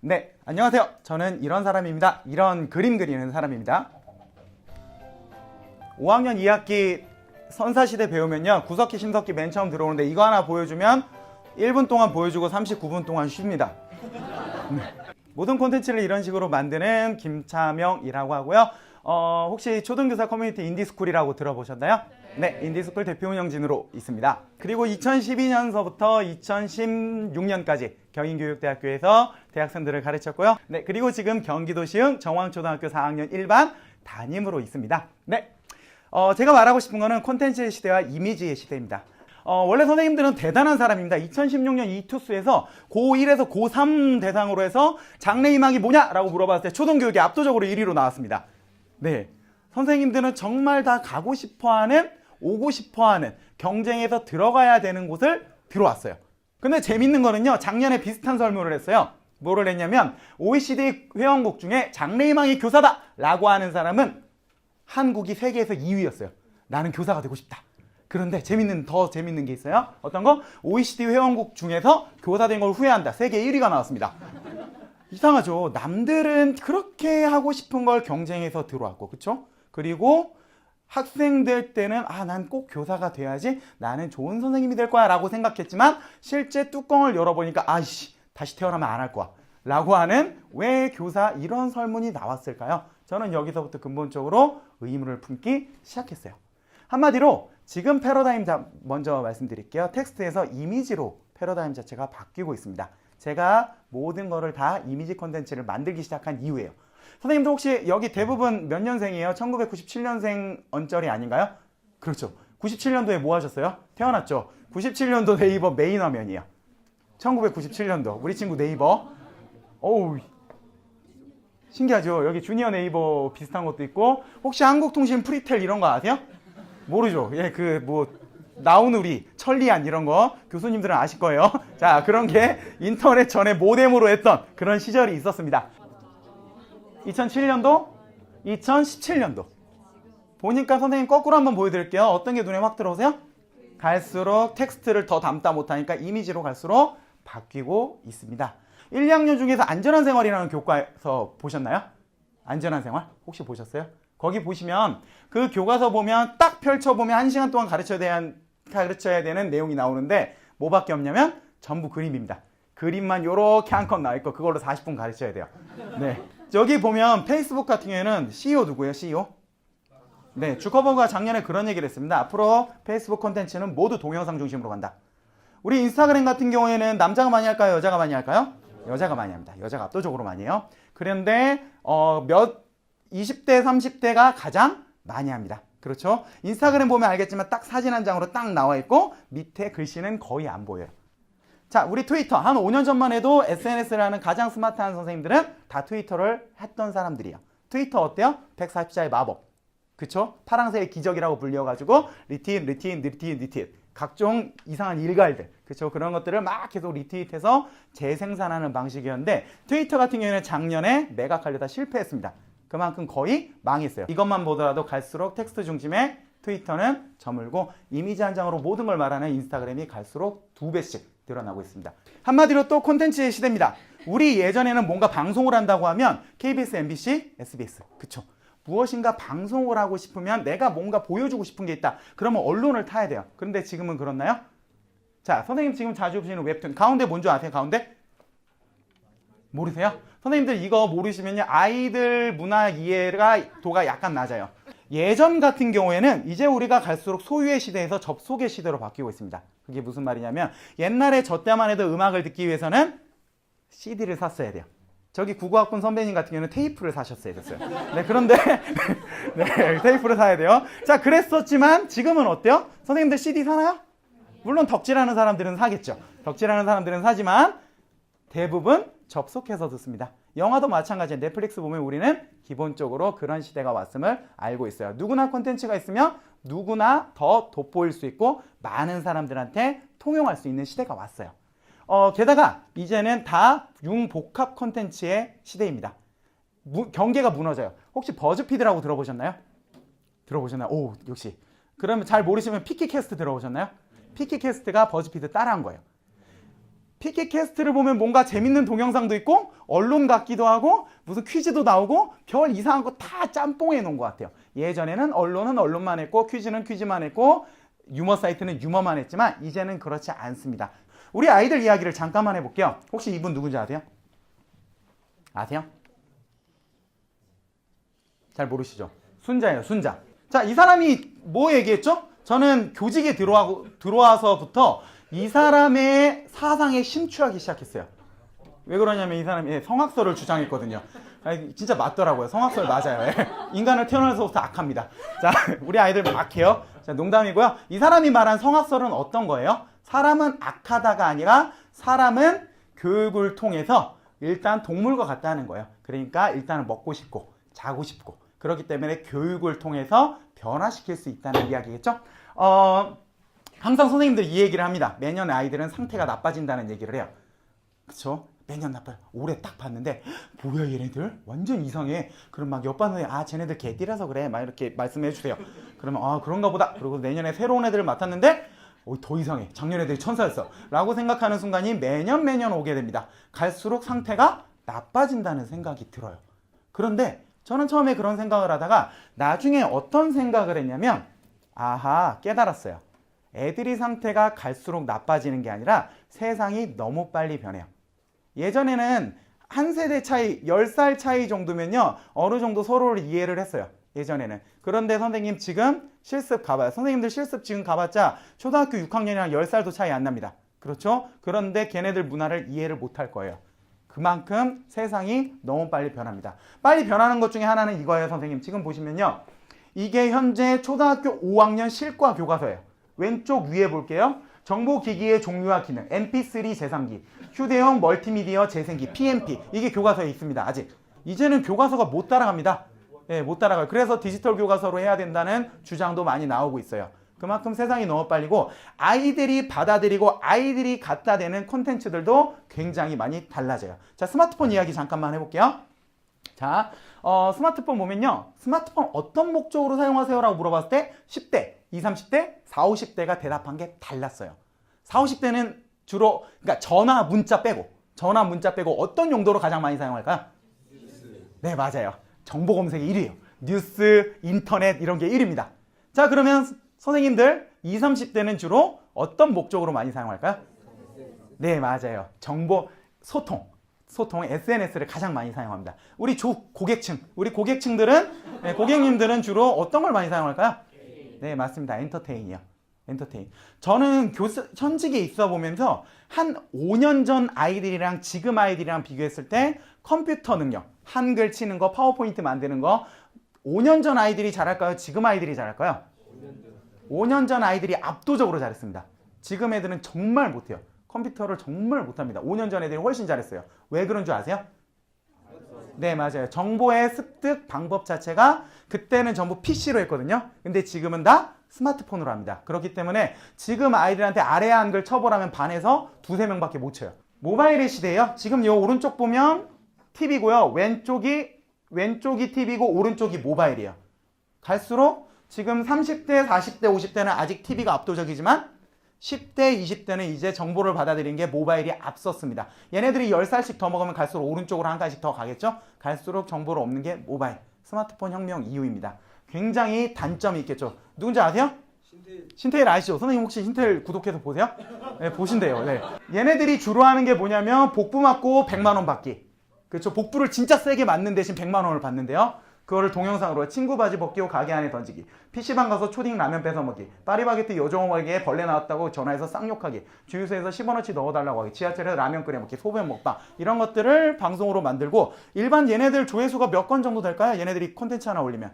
네, 안녕하세요. 저는 이런 사람입니다. 이런 그림 그리는 사람입니다. 5학년 2학기 선사시대 배우면요. 구석기, 심석기 맨 처음 들어오는데 이거 하나 보여주면 1분 동안 보여주고 39분 동안 쉽니다. 네. 모든 콘텐츠를 이런 식으로 만드는 김차명이라고 하고요. 어, 혹시 초등교사 커뮤니티 인디스쿨이라고 들어보셨나요? 네, 인디스쿨 대표 운영진으로 있습니다. 그리고 2012년서부터 2016년까지 경인교육대학교에서 대학생들을 가르쳤고요. 네, 그리고 지금 경기도 시흥 정왕초등학교 4학년 1반 담임으로 있습니다. 네, 어, 제가 말하고 싶은 거는 콘텐츠의 시대와 이미지의 시대입니다. 어, 원래 선생님들은 대단한 사람입니다. 2016년 이투스에서 고1에서 고3 대상으로 해서 장래희망이 뭐냐라고 물어봤을 때 초등교육이 압도적으로 1위로 나왔습니다. 네. 선생님들은 정말 다 가고 싶어 하는, 오고 싶어 하는 경쟁에서 들어가야 되는 곳을 들어왔어요. 근데 재밌는 거는요, 작년에 비슷한 설문을 했어요. 뭐를 했냐면, OECD 회원국 중에 장래희망이 교사다! 라고 하는 사람은 한국이 세계에서 2위였어요. 나는 교사가 되고 싶다. 그런데 재밌는 더 재밌는 게 있어요. 어떤 거? OECD 회원국 중에서 교사 된 걸 후회한다. 세계 1위가 나왔습니다. 이상하죠. 남들은 그렇게 하고 싶은 걸 경쟁해서 들어왔고, 그쵸? 그리고 학생들 때는 아, 난 꼭 교사가 돼야지. 나는 좋은 선생님이 될 거야. 라고 생각했지만 실제 뚜껑을 열어보니까 아이씨, 다시 태어나면 안 할 거야. 라고 하는 왜 교사 이런 설문이 나왔을까요? 저는 여기서부터 근본적으로 의문을 품기 시작했어요. 한마디로 지금 패러다임 자 먼저 말씀드릴게요. 텍스트에서 이미지로 패러다임 자체가 바뀌고 있습니다. 제가 모든 거를 다 이미지 컨텐츠를 만들기 시작한 이유예요. 선생님도 혹시 여기 대부분 몇 년생이에요? 1997년생 언저리 아닌가요? 그렇죠. 97년도에 뭐 하셨어요? 태어났죠. 97년도 네이버 메인 화면이에요. 1997년도 우리 친구 네이버. 어우 신기하죠. 여기 주니어 네이버 비슷한 것도 있고 혹시 한국통신 프리텔 이런 거 아세요? 모르죠. 예, 그 뭐 나우누리, 천리안 이런 거 교수님들은 아실 거예요. 자, 그런 게 인터넷 전에 모뎀으로 했던 그런 시절이 있었습니다. 2007년도, 2017년도. 보니까 선생님 거꾸로 한번 보여드릴게요. 어떤 게 눈에 확 들어오세요? 갈수록 텍스트를 더 담다 못하니까 이미지로 갈수록 바뀌고 있습니다. 1, 2학년 중에서 안전한 생활이라는 교과서 보셨나요? 안전한 생활? 혹시 보셨어요? 거기 보시면 그 교과서 보면 딱 펼쳐보면 한 시간 동안 가르쳐야 가르쳐야 되는 내용이 나오는데 뭐밖에 없냐면 전부 그림입니다. 그림만 요렇게 한 컷 나와있고 그걸로 40분 가르쳐야 돼요. 네. 저기 보면 페이스북 같은 경우에는 CEO 누구예요? CEO? 네. 주커버가 작년에 그런 얘기를 했습니다. 앞으로 페이스북 콘텐츠는 모두 동영상 중심으로 간다. 우리 인스타그램 같은 경우에는 남자가 많이 할까요? 여자가 많이 할까요? 여자가 많이 합니다. 여자가 압도적으로 많이 해요. 그런데 어, 몇 20대, 30대가 가장 많이 합니다. 그렇죠? 인스타그램 보면 알겠지만 딱 사진 한 장으로 딱 나와 있고 밑에 글씨는 거의 안 보여요. 자, 우리 트위터 한 5년 전만 해도 SNS를 하는 가장 스마트한 선생님들은 다 트위터를 했던 사람들이에요. 트위터 어때요? 140자의 마법. 그쵸? 파랑새의 기적이라고 불려가지고 리트윗, 리트윗, 리트윗, 리트윗. 각종 이상한 일갈들. 그쵸? 그런 것들을 막 계속 리트윗해서 재생산하는 방식이었는데 트위터 같은 경우에는 작년에 매각하려다 실패했습니다. 그만큼 거의 망했어요. 이것만 보더라도 갈수록 텍스트 중심의 트위터는 저물고 이미지 한 장으로 모든 걸 말하는 인스타그램이 갈수록 두 배씩 늘어나고 있습니다. 한마디로 또 콘텐츠의 시대입니다. 우리 예전에는 뭔가 방송을 한다고 하면 KBS, MBC, SBS. 그쵸? 무엇인가 방송을 하고 싶으면 내가 뭔가 보여주고 싶은 게 있다. 그러면 언론을 타야 돼요. 그런데 지금은 그렇나요? 자, 선생님 지금 자주 보시는 웹툰. 가운데 뭔지 아세요? 가운데? 모르세요? 선생님들 이거 모르시면요. 아이들 문화 이해가 도가 약간 낮아요. 예전 같은 경우에는 이제 우리가 갈수록 소유의 시대에서 접속의 시대로 바뀌고 있습니다. 그게 무슨 말이냐면 옛날에 저 때만 해도 음악을 듣기 위해서는 CD를 샀어야 돼요. 저기 국어학번 선배님 같은 경우는 테이프를 사셨어야 됐어요. 네, 그런데 네, 테이프를 사야 돼요. 자, 그랬었지만 지금은 어때요? 선생님들 CD 사나요? 물론 덕질하는 사람들은 사겠죠. 덕질하는 사람들은 사지만 대부분 접속해서 듣습니다. 영화도 마찬가지예요. 넷플릭스 보면 우리는 기본적으로 그런 시대가 왔음을 알고 있어요. 누구나 콘텐츠가 있으면 누구나 더 돋보일 수 있고 많은 사람들한테 통용할 수 있는 시대가 왔어요. 어, 게다가 이제는 다 융복합 콘텐츠의 시대입니다. 무- 경계가 무너져요. 혹시 버즈피드라고 들어보셨나요? 들어보셨나요? 오, 역시. 그러면 잘 모르시면 피키캐스트 들어보셨나요? 피키캐스트가 버즈피드 따라한 거예요. 피키캐스트를 보면 뭔가 재밌는 동영상도 있고 언론 같기도 하고 무슨 퀴즈도 나오고 별 이상한 거 다 짬뽕해 놓은 것 같아요. 예전에는 언론은 언론만 했고 퀴즈는 퀴즈만 했고 유머 사이트는 유머만 했지만 이제는 그렇지 않습니다. 우리 아이들 이야기를 잠깐만 해볼게요. 혹시 이분 누군지 아세요? 아세요? 잘 모르시죠? 순자예요, 순자. 자, 이 사람이 뭐 얘기했죠? 저는 교직에 들어와, 들어와서부터 이 사람의 사상에 심취하기 시작했어요. 왜 그러냐면 이 사람이 예, 성악설을 주장했거든요. 진짜 맞더라고요. 성악설 맞아요. 예. 인간을 태어나서부터 악합니다. 자, 우리 아이들 악해요. 자, 농담이고요. 이 사람이 말한 성악설은 어떤 거예요? 사람은 악하다가 아니라 사람은 교육을 통해서 일단 동물과 같다는 거예요. 그러니까 일단은 먹고 싶고 자고 싶고 그렇기 때문에 교육을 통해서 변화시킬 수 있다는 이야기겠죠? 어, 항상 선생님들 이 얘기를 합니다. 매년 아이들은 상태가 나빠진다는 얘기를 해요. 그쵸? 매년 나빠요. 올해 딱 봤는데 뭐야 얘네들 완전 이상해. 그럼 막 옆반 선생님 아 쟤네들 개띠라서 그래. 막 이렇게 말씀해 주세요. 그러면 아 그런가 보다. 그리고 내년에 새로운 애들을 맡았는데 어, 더 이상해. 작년 애들이 천사였어. 라고 생각하는 순간이 매년 매년 오게 됩니다. 갈수록 상태가 나빠진다는 생각이 들어요. 그런데 저는 처음에 그런 생각을 하다가 나중에 어떤 생각을 했냐면 아하 깨달았어요. 애들이 상태가 갈수록 나빠지는 게 아니라 세상이 너무 빨리 변해요. 예전에는 한 세대 차이, 10살 차이 정도면요. 어느 정도 서로를 이해를 했어요. 예전에는. 그런데 선생님 지금 실습 가봐요. 선생님들 실습 지금 가봤자 초등학교 6학년이랑 10살도 차이 안 납니다. 그렇죠? 그런데 걔네들 문화를 이해를 못할 거예요. 그만큼 세상이 너무 빨리 변합니다. 빨리 변하는 것 중에 하나는 이거예요, 선생님. 지금 보시면요. 이게 현재 초등학교 5학년 실과 교과서예요. 왼쪽 위에 볼게요. 정보기기의 종류와 기능, MP3 재생기, 휴대용 멀티미디어 재생기, PMP. 이게 교과서에 있습니다. 아직. 이제는 교과서가 못 따라갑니다. 예, 못 따라가요. 그래서 디지털 교과서로 해야 된다는 주장도 많이 나오고 있어요. 그만큼 세상이 너무 빨리고 아이들이 받아들이고 아이들이 갖다 대는 콘텐츠들도 굉장히 많이 달라져요. 자, 스마트폰 이야기 잠깐만 해볼게요. 자, 어, 스마트폰 보면요. 스마트폰 어떤 목적으로 사용하세요 라고 물어봤을 때 10대, 20, 30대, 40, 50대가 대답한 게 달랐어요. 40, 50대는 주로 그러니까 전화, 문자 빼고 전화, 문자 빼고 어떤 용도로 가장 많이 사용할까요? 네, 맞아요. 정보 검색이 1위에요. 뉴스, 인터넷 이런 게 1위입니다. 자, 그러면 선생님들 20, 30대는 주로 어떤 목적으로 많이 사용할까요? 네, 맞아요. 정보 소통. 소통 SNS를 가장 많이 사용합니다. 우리 조 고객층, 우리 고객층들은 네, 고객님들은 주로 어떤 걸 많이 사용할까요? 네, 맞습니다. 엔터테인이요. 엔터테인. 저는 교수 현직에 있어 보면서 한 5년 전 아이들이랑 지금 아이들이랑 비교했을 때 컴퓨터 능력, 한글 치는 거, 파워포인트 만드는 거 5년 전 아이들이 잘할까요? 지금 아이들이 잘할까요? 5년 전 아이들이 압도적으로 잘했습니다. 지금 애들은 정말 못해요. 컴퓨터를 정말 못합니다. 5년 전 애들이 훨씬 잘했어요. 왜 그런 줄 아세요? 네, 맞아요. 정보의 습득 방법 자체가 그때는 전부 PC로 했거든요. 근데 지금은 다 스마트폰으로 합니다. 그렇기 때문에 지금 아이들한테 아래 한글 쳐보라면 반에서 두세 명밖에 못 쳐요. 모바일의 시대예요. 지금 요 오른쪽 보면 TV고요. 왼쪽이 왼쪽이 TV고 오른쪽이 모바일이에요. 갈수록 지금 30대, 40대, 50대는 아직 TV가 압도적이지만 10대, 20대는 이제 정보를 받아들이는 게 모바일이 앞섰습니다. 얘네들이 10살씩 더 먹으면 갈수록 오른쪽으로 한 가지씩 더 가겠죠? 갈수록 정보를 없는 게 모바일, 스마트폰 혁명 이후입니다. 굉장히 단점이 있겠죠. 누군지 아세요? 신테일 아시죠? 선생님 혹시 신테일 구독해서 보세요? 네, 보신대요. 네. 얘네들이 주로 하는 게 뭐냐면 복부 맞고 100만 원 받기. 그렇죠. 복부를 진짜 세게 맞는 대신 100만 원을 받는데요. 그거를 동영상으로 친구 바지 벗기고 가게 안에 던지기. PC방 가서 초딩 라면 뺏어 먹기. 파리바게트 요정어 멀기에 벌레 나왔다고 전화해서 쌍욕하기. 주유소에서 10원어치 넣어달라고 하기. 지하철에서 라면 끓여 먹기. 소변 먹방. 이런 것들을 방송으로 만들고 일반 얘네들 조회수가 몇 건 정도 될까요? 얘네들이 콘텐츠 하나 올리면.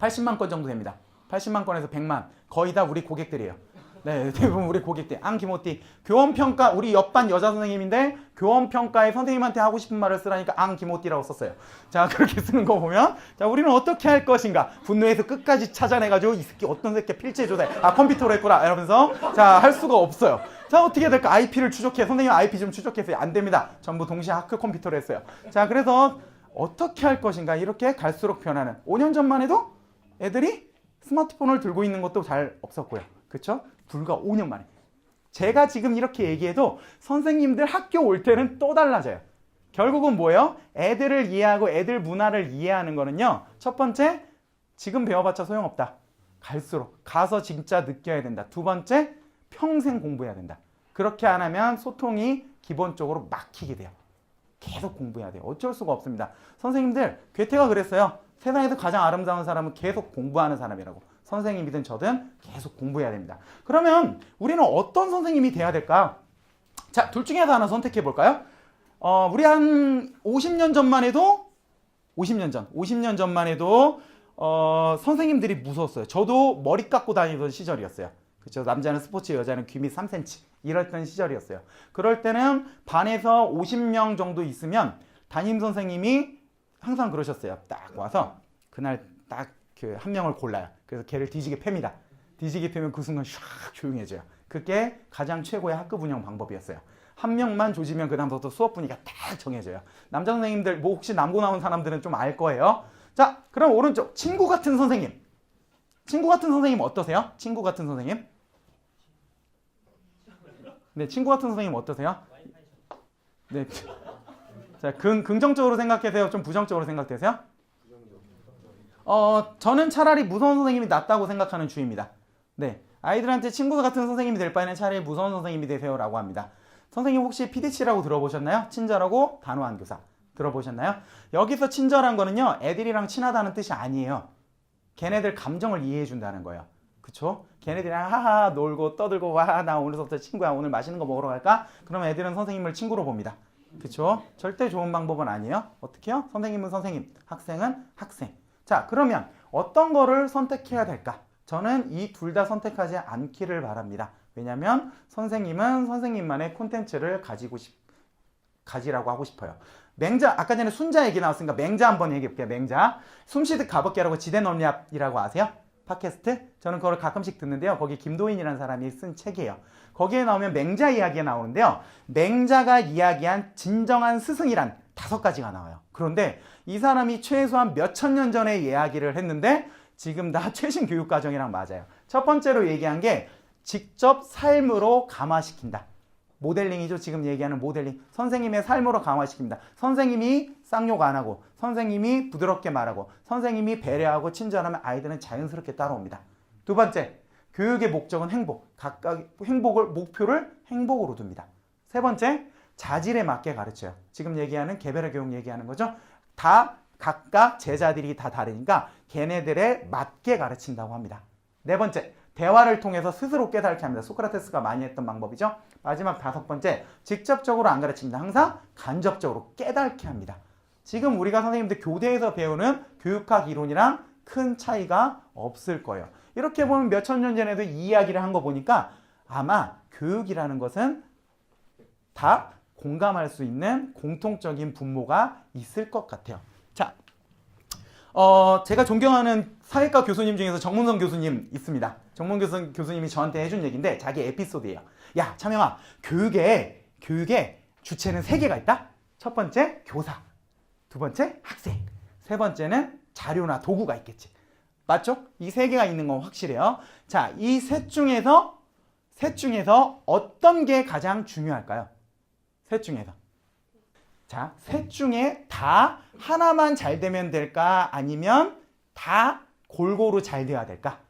80만 건 정도 됩니다. 80만 건에서 100만. 거의 다 우리 고객들이에요. 네, 대부분 우리 고객들. 앙 기모띠. 교원 평가 우리 옆반 여자 선생님인데 교원 평가에 선생님한테 하고 싶은 말을 쓰라니까 앙 기모띠라고 썼어요. 자, 그렇게 쓰는 거 보면 자, 우리는 어떻게 할 것인가? 분노해서 끝까지 찾아내 가지고 이 새끼 어떤 새끼 필체 조사해. 아, 컴퓨터로 했구나. 이러면서 자, 할 수가 없어요. 자, 어떻게 해야 될까? IP를 추적해. 선생님 IP 좀 추적해서 안 됩니다. 전부 동시에 하크 컴퓨터로 했어요. 자, 그래서 어떻게 할 것인가 이렇게 갈수록 변하는 5년 전만 해도 애들이 스마트폰을 들고 있는 것도 잘 없었고요. 그렇죠? 불과 5년 만에. 제가 지금 이렇게 얘기해도 선생님들 학교 올 때는 또 달라져요. 결국은 뭐예요? 애들을 이해하고 애들 문화를 이해하는 거는요. 첫 번째, 지금 배워봤자 소용없다. 갈수록 가서 진짜 느껴야 된다. 두 번째, 평생 공부해야 된다. 그렇게 안 하면 소통이 기본적으로 막히게 돼요. 계속 공부해야 돼요. 어쩔 수가 없습니다. 선생님들, 괴테가 그랬어요. 세상에서 가장 아름다운 사람은 계속 공부하는 사람이라고. 선생님이든 저든 계속 공부해야 됩니다. 그러면 우리는 어떤 선생님이 돼야 될까? 자, 둘 중에서 하나 선택해 볼까요? 어, 우리 한 50년 전만 해도 50년 전, 50년 전만 해도 어, 선생님들이 무서웠어요. 저도 머리 깎고 다니던 시절이었어요. 그렇죠. 남자는 스포츠, 여자는 귀밑 3cm 이랬던 시절이었어요. 그럴 때는 반에서 50명 정도 있으면 담임 선생님이 항상 그러셨어요. 딱 와서 그날 딱 그 한 명을 골라요. 그래서 걔를 뒤지게 팹니다. 뒤지게 패면 그 순간 샥 조용해져요. 그게 가장 최고의 학급 운영 방법이었어요. 한 명만 조지면 그다음부터 수업 분위기가 딱 정해져요. 남자 선생님들 뭐 혹시 남고 나온 사람들은 좀 알 거예요. 자, 그럼 오른쪽 친구 같은 선생님. 친구 같은 선생님 어떠세요? 친구 같은 선생님? 네, 친구 같은 선생님 어떠세요? 네. 자, 긍, 긍정적으로 생각하세요? 좀 부정적으로 생각되세요? 어, 저는 차라리 무서운 선생님이 낫다고 생각하는 주의입니다. 네. 아이들한테 친구 같은 선생님이 될 바에는 차라리 무서운 선생님이 되세요라고 합니다. 선생님 혹시 PDC라고 들어보셨나요? 친절하고 단호한 교사. 들어보셨나요? 여기서 친절한 거는요, 애들이랑 친하다는 뜻이 아니에요. 걔네들 감정을 이해해 준다는 거예요. 그쵸? 걔네들이랑 하하 놀고 떠들고 와, 나 오늘부터 친구야. 오늘 맛있는 거 먹으러 갈까? 그러면 애들은 선생님을 친구로 봅니다. 그쵸? 절대 좋은 방법은 아니에요. 어떻게요? 선생님은 선생님, 학생은 학생. 자, 그러면 어떤 거를 선택해야 될까? 저는 이 둘 다 선택하지 않기를 바랍니다. 왜냐면 선생님은 선생님만의 콘텐츠를 가지고 싶, 가지라고 하고 싶어요. 맹자, 아까 전에 순자 얘기 나왔으니까 맹자 한번 얘기해 볼게요. 맹자. 숨쉬듯 가볍게라고 지대논리학이라고 아세요? 팟캐스트? 저는 그걸 가끔씩 듣는데요. 거기 김도인이라는 사람이 쓴 책이에요. 거기에 나오면 맹자 이야기가 나오는데요. 맹자가 이야기한 진정한 스승이란 다섯 가지가 나와요. 그런데 이 사람이 최소한 몇천 년 전에 이야기를 했는데 지금 다 최신 교육 과정이랑 맞아요. 첫 번째로 얘기한 게 직접 삶으로 감화시킨다. 모델링이죠. 지금 얘기하는 모델링. 선생님의 삶으로 강화시킵니다. 선생님이 쌍욕 안 하고, 선생님이 부드럽게 말하고, 선생님이 배려하고 친절하면 아이들은 자연스럽게 따라옵니다. 두 번째, 교육의 목적은 행복. 각각 행복을, 목표를 행복으로 둡니다. 세 번째, 자질에 맞게 가르쳐요. 지금 얘기하는 개별의 교육 얘기하는 거죠. 다 각각 제자들이 다 다르니까 걔네들에 맞게 가르친다고 합니다. 네 번째, 대화를 통해서 스스로 깨닫게 합니다. 소크라테스가 많이 했던 방법이죠. 마지막 다섯 번째, 직접적으로 안 가르칩니다. 항상 간접적으로 깨닫게 합니다. 지금 우리가 선생님들 교대에서 배우는 교육학 이론이랑 큰 차이가 없을 거예요. 이렇게 보면 몇천 년 전에도 이 이야기를 한 거 보니까 아마 교육이라는 것은 다 공감할 수 있는 공통적인 분모가 있을 것 같아요. 자, 어, 제가 존경하는 사회과 교수님 중에서 정문성 교수님 있습니다. 정문성 교수님이 저한테 해준 얘기인데 자기 에피소드예요. 야, 차명아, 교육에 교육에 주체는 세 개가 있다. 첫 번째 교사, 두 번째 학생, 세 번째는 자료나 도구가 있겠지. 맞죠? 이 세 개가 있는 건 확실해요. 자, 이 셋 중에서 셋 중에서 어떤 게 가장 중요할까요? 셋 중에서. 자, 셋 중에 다 하나만 잘 되면 될까? 아니면 다 골고루 잘 돼야 될까?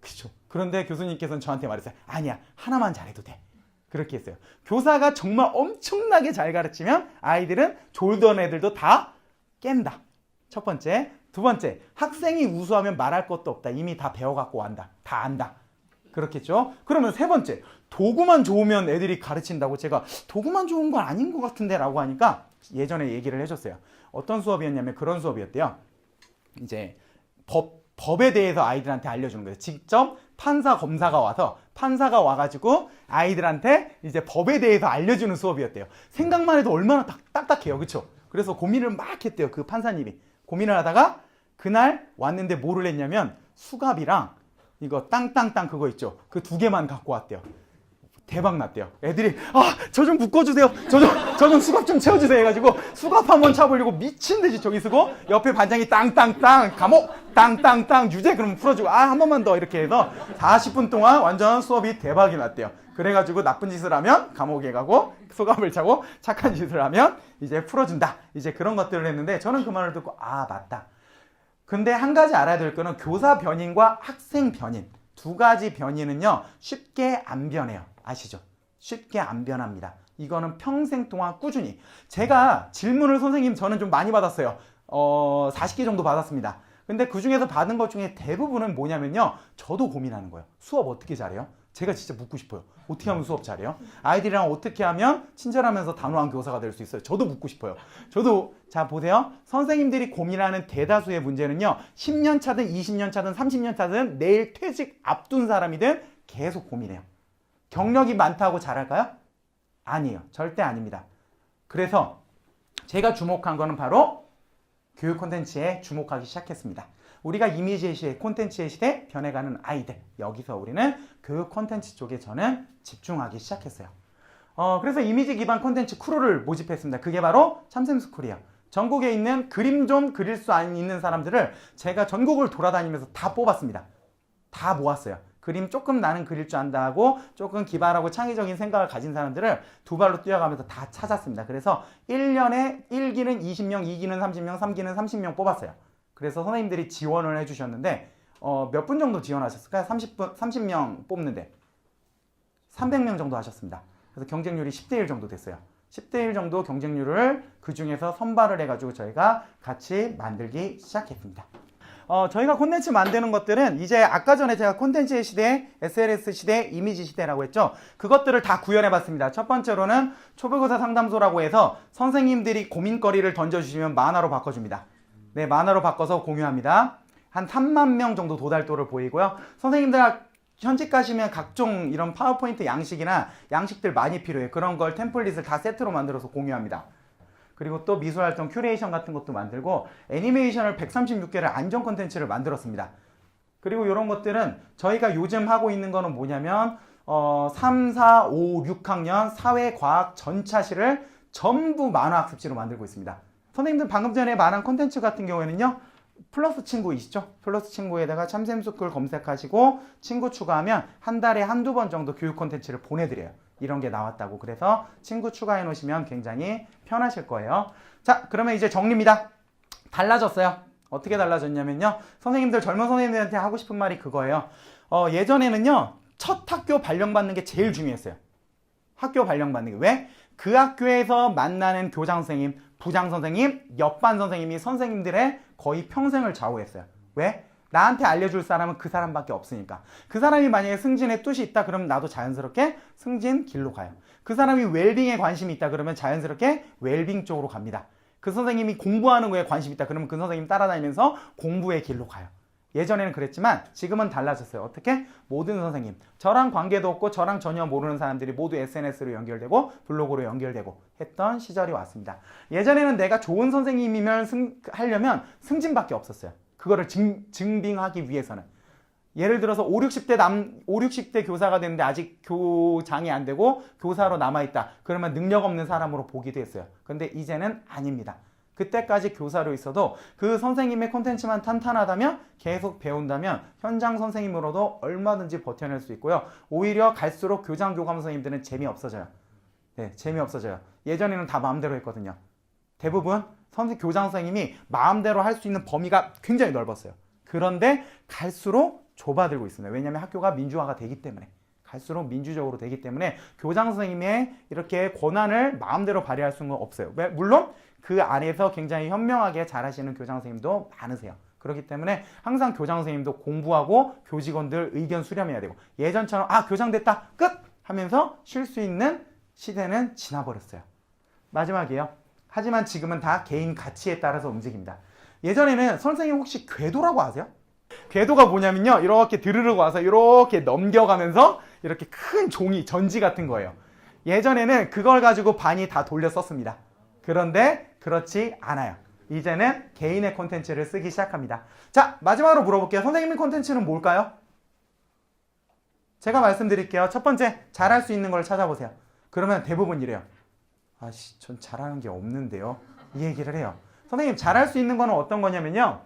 그렇죠. 그런데 교수님께서는 저한테 말했어요. 아니야, 하나만 잘해도 돼. 그렇게 했어요. 교사가 정말 엄청나게 잘 가르치면 아이들은 졸던 애들도 다 깬다. 첫 번째. 두 번째, 학생이 우수하면 말할 것도 없다. 이미 다 배워갖고 완다. 다 안다. 그렇겠죠? 그러면 세 번째, 도구만 좋으면 애들이 가르친다고 제가 도구만 좋은 건 아닌 것 같은데 라고 하니까 예전에 얘기를 해줬어요. 어떤 수업이었냐면 그런 수업이었대요. 이제 법, 법에 대해서 아이들한테 알려주는 거예요. 직접 판사, 검사가 와서 판사가 와가지고 아이들한테 이제 법에 대해서 알려주는 수업이었대요. 생각만 해도 얼마나 딱, 딱딱해요. 그쵸? 그래서 고민을 막 했대요. 그 판사님이. 고민을 하다가 그날 왔는데 뭐를 했냐면 수갑이랑 이거 땅땅땅 그거 있죠. 그 두 개만 갖고 왔대요. 대박 났대요. 애들이 아 저 좀 묶어주세요. 저 좀 저 좀 수갑 좀 채워주세요 해가지고 수갑 한번 차보려고 미친 듯이 저기 쓰고 옆에 반장이 땅땅땅 감옥 땅땅땅 유죄 그러면 풀어주고 아 한 번만 더 이렇게 해서 40분 동안 완전 수업이 대박이 났대요. 그래가지고 나쁜 짓을 하면 감옥에 가고 수갑을 차고 착한 짓을 하면 이제 풀어준다. 이제 그런 것들을 했는데 저는 그 말을 듣고 아 맞다. 근데 한 가지 알아야 될 거는 교사 변인과 학생 변인. 두 가지 변인은요 쉽게 안 변해요. 아시죠? 쉽게 안 변합니다. 이거는 평생 동안 꾸준히. 제가 질문을 선생님 저는 좀 많이 받았어요. 어 40개 정도 받았습니다. 근데 그 중에서 받은 것 중에 대부분은 뭐냐면요 저도 고민하는 거예요. 수업 어떻게 잘해요? 제가 진짜 묻고 싶어요 어떻게 하면 수업 잘해요? 아이들이랑 어떻게 하면 친절하면서 단호한 교사가 될 수 있어요 저도 묻고 싶어요 저도 자 보세요. 선생님들이 고민하는 대다수의 문제는요. 10년 차든 20년 차든 30년 차든 내일 퇴직 앞둔 사람이든 계속 고민해요. 경력이 많다고 잘할까요? 아니에요. 절대 아닙니다. 그래서 제가 주목한 거는 바로 교육 콘텐츠에 주목하기 시작했습니다. 우리가 이미지의 시대, 콘텐츠의 시대, 변해가는 아이들. 여기서 우리는 교육 콘텐츠 쪽에 저는 집중하기 시작했어요. 어, 그래서 이미지 기반 콘텐츠 크루를 모집했습니다. 그게 바로 참샘스쿨이에요. 전국에 있는 그림 좀 그릴 수 있는 사람들을 제가 전국을 돌아다니면서 다 뽑았습니다. 다 모았어요. 그림 조금 나는 그릴 줄 안다 하고 조금 기발하고 창의적인 생각을 가진 사람들을 두 발로 뛰어가면서 다 찾았습니다. 그래서 1년에 1기는 20명, 2기는 30명, 3기는 30명 뽑았어요. 그래서 선생님들이 지원을 해주셨는데 어, 몇 분 정도 지원하셨을까요? 30분, 30명 뽑는데 300명 정도 하셨습니다. 그래서 경쟁률이 10대 1 정도 됐어요. 10대 1 정도 경쟁률을 그 중에서 선발을 해가지고 저희가 같이 만들기 시작했습니다. 어, 저희가 콘텐츠 만드는 것들은 이제 아까 전에 제가 콘텐츠의 시대, SLS 시대, 이미지 시대라고 했죠. 그것들을 다 구현해 봤습니다. 첫 번째로는 초보교사 상담소라고 해서 선생님들이 고민거리를 던져주시면 만화로 바꿔줍니다. 네, 만화로 바꿔서 공유합니다. 한 3만 명 정도 도달도를 보이고요. 선생님들 현직 가시면 각종 이런 파워포인트 양식이나 양식들 많이 필요해요. 그런 걸 템플릿을 다 세트로 만들어서 공유합니다. 그리고 또 미술활동 큐레이션 같은 것도 만들고 애니메이션을 136개를 안전 컨텐츠를 만들었습니다. 그리고 이런 것들은 저희가 요즘 하고 있는 거는 뭐냐면 어, 3, 4, 5, 6학년 사회과학 전차시를 전부 만화학습지로 만들고 있습니다. 선생님들 방금 전에 말한 컨텐츠 같은 경우에는요. 플러스 친구이시죠? 플러스 친구에다가 참샘스쿨 검색하시고 친구 추가하면 한 달에 한두 번 정도 교육 콘텐츠를 보내드려요. 이런 게 나왔다고. 그래서 친구 추가해 놓으시면 굉장히 편하실 거예요. 자, 그러면 이제 정리입니다. 달라졌어요. 어떻게 달라졌냐면요. 선생님들, 젊은 선생님들한테 하고 싶은 말이 그거예요. 어, 예전에는요, 첫 학교 발령받는 게 제일 중요했어요. 학교 발령받는 게. 왜? 그 학교에서 만나는 교장 선생님, 부장 선생님, 옆반 선생님이 선생님들의 거의 평생을 좌우했어요. 왜? 나한테 알려줄 사람은 그 사람밖에 없으니까. 그 사람이 만약에 승진의 뜻이 있다 그러면 나도 자연스럽게 승진 길로 가요. 그 사람이 웰빙에 관심이 있다 그러면 자연스럽게 웰빙 쪽으로 갑니다. 그 선생님이 공부하는 거에 관심이 있다 그러면 그 선생님 따라다니면서 공부의 길로 가요. 예전에는 그랬지만 지금은 달라졌어요. 어떻게? 모든 선생님. 저랑 관계도 없고 저랑 전혀 모르는 사람들이 모두 SNS로 연결되고 블로그로 연결되고 했던 시절이 왔습니다. 예전에는 내가 좋은 선생님이면 승, 하려면 승진밖에 없었어요. 그거를 증, 증빙하기 위해서는. 예를 들어서 5, 60대 남, 5, 60대 교사가 됐는데 아직 교장이 안 되고 교사로 남아있다. 그러면 능력 없는 사람으로 보기도 했어요. 근데 이제는 아닙니다. 그때까지 교사로 있어도 그 선생님의 콘텐츠만 탄탄하다면 계속 배운다면 현장 선생님으로도 얼마든지 버텨낼 수 있고요. 오히려 갈수록 교장 교감 선생님들은 재미없어져요. 네, 재미없어져요. 예전에는 다 마음대로 했거든요. 대부분 선생 교장 선생님이 마음대로 할 수 있는 범위가 굉장히 넓었어요. 그런데 갈수록 좁아들고 있습니다. 왜냐하면 학교가 민주화가 되기 때문에. 갈수록 민주적으로 되기 때문에 교장 선생님의 이렇게 권한을 마음대로 발휘할 수는 없어요. 물론 그 안에서 굉장히 현명하게 잘하시는 교장 선생님도 많으세요. 그렇기 때문에 항상 교장 선생님도 공부하고 교직원들 의견 수렴해야 되고 예전처럼 아 교장 됐다 끝 하면서 쉴 수 있는 시대는 지나버렸어요. 마지막이에요. 하지만 지금은 다 개인 가치에 따라서 움직입니다. 예전에는 선생님 혹시 궤도라고 아세요? 궤도가 뭐냐면요. 이렇게 드르륵 와서 이렇게 넘겨가면서 이렇게 큰 종이, 전지 같은 거예요. 예전에는 그걸 가지고 반이 다 돌려 썼습니다. 그런데 그렇지 않아요. 이제는 개인의 콘텐츠를 쓰기 시작합니다. 자, 마지막으로 물어볼게요. 선생님의 콘텐츠는 뭘까요? 제가 말씀드릴게요. 첫 번째, 잘할 수 있는 걸 찾아보세요. 그러면 대부분 이래요. 아씨, 전 잘하는 게 없는데요. 이 얘기를 해요. 선생님, 잘할 수 있는 거는 어떤 거냐면요.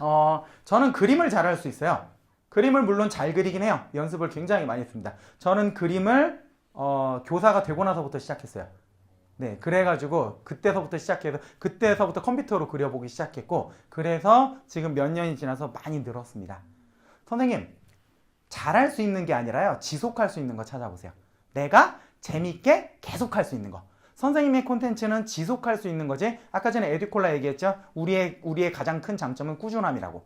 어, 저는 그림을 잘할 수 있어요. 그림을 물론 잘 그리긴 해요. 연습을 굉장히 많이 했습니다. 저는 그림을 어, 교사가 되고 나서부터 시작했어요. 네, 그래가지고 그때서부터 시작해서 그때서부터 컴퓨터로 그려보기 시작했고 그래서 지금 몇 년이 지나서 많이 늘었습니다. 선생님, 잘할 수 있는 게 아니라요. 지속할 수 있는 거 찾아보세요. 내가 재밌게 계속할 수 있는 거. 선생님의 콘텐츠는 지속할 수 있는 거지. 아까 전에 에듀콜라 얘기했죠. 우리의 우리의 가장 큰 장점은 꾸준함이라고.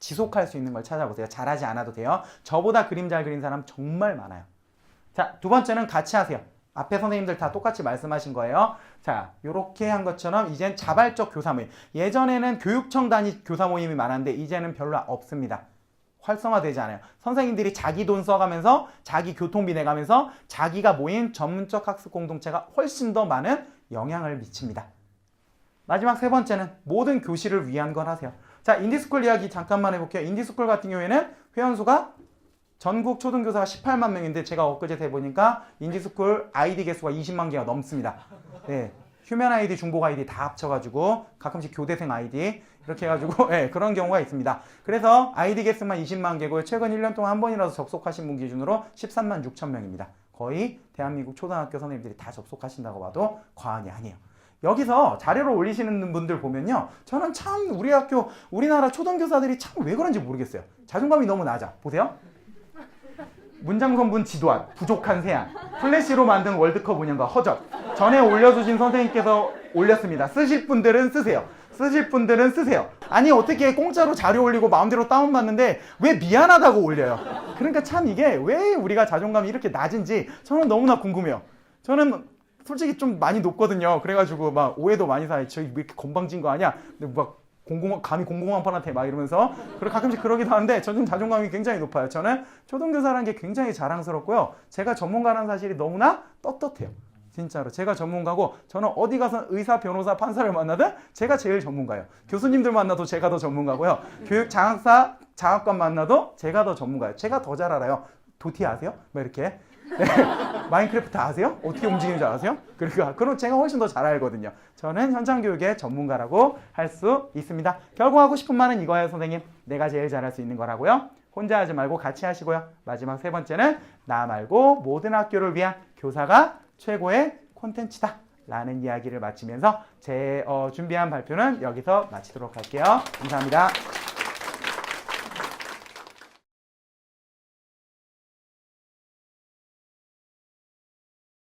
지속할 수 있는 걸 찾아보세요. 잘하지 않아도 돼요. 저보다 그림 잘 그린 사람 정말 많아요. 자, 두 번째는 같이 하세요. 앞에 선생님들 다 똑같이 말씀하신 거예요. 자, 요렇게 한 것처럼 이젠 자발적 교사 모임. 예전에는 교육청 단위 교사 모임이 많았는데 이제는 별로 없습니다. 활성화되지 않아요. 선생님들이 자기 돈 써가면서 자기 교통비 내가면서 자기가 모인 전문적 학습 공동체가 훨씬 더 많은 영향을 미칩니다. 마지막 세 번째는 모든 교실을 위한 건 하세요. 자, 인디스쿨 이야기 잠깐만 해볼게요. 인디스쿨 같은 경우에는 회원수가 전국 초등교사가 18만 명인데 제가 엊그제 세보니까 인디스쿨 아이디 개수가 20만 개가 넘습니다. 네. 휴면 아이디, 중복 아이디 다 합쳐가지고 가끔씩 교대생 아이디 이렇게 해가지고 네, 그런 경우가 있습니다. 그래서 아이디 개수만 20만 개고요. 최근 1년 동안 한 번이라도 접속하신 분 기준으로 13만 6천 명입니다. 거의 대한민국 초등학교 선생님들이 다 접속하신다고 봐도 과언이 아니에요. 여기서 자료를 올리시는 분들 보면요. 저는 참 우리 학교, 우리나라 초등교사들이 참 왜 그런지 모르겠어요. 자존감이 너무 낮아. 보세요. 문장 성분 지도안, 부족한 세안, 플래시로 만든 월드컵 운영과 허접. 전에 올려주신 선생님께서 올렸습니다. 쓰실 분들은 쓰세요. 쓰실 분들은 쓰세요. 아니 어떻게 공짜로 자료 올리고 마음대로 다운받는데 왜 미안하다고 올려요? 그러니까 참 이게 왜 우리가 자존감이 이렇게 낮은지 저는 너무나 궁금해요. 저는 솔직히 좀 많이 높거든요. 그래가지고 막 오해도 많이 사요. 저희 왜 이렇게 건방진 거 아니야? 근데 막 공공 감히 공공한판한테 막 이러면서 그리고 가끔씩 그러기도 하는데 저는 자존감이 굉장히 높아요. 저는 초등교사라는 게 굉장히 자랑스럽고요. 제가 전문가라는 사실이 너무나 떳떳해요. 진짜로 제가 전문가고 저는 어디 가서 의사, 변호사, 판사를 만나든 제가 제일 전문가예요. 교수님들 만나도 제가 더 전문가고요. 교육 장학사, 장학관 만나도 제가 더 전문가예요. 제가 더 잘 알아요. 도티 아세요? 뭐 이렇게 네. 마인크래프트 아세요? 어떻게 움직이는지 아세요? 그러니까 그럼 제가 훨씬 더 잘 알거든요. 저는 현장 교육의 전문가라고 할 수 있습니다. 결국 하고 싶은 말은 이거예요, 선생님. 내가 제일 잘할 수 있는 거라고요. 혼자 하지 말고 같이 하시고요. 마지막 세 번째는 나 말고 모든 학교를 위한 교사가 최고의 콘텐츠다. 라는 이야기를 마치면서 제 어, 준비한 발표는 여기서 마치도록 할게요. 감사합니다.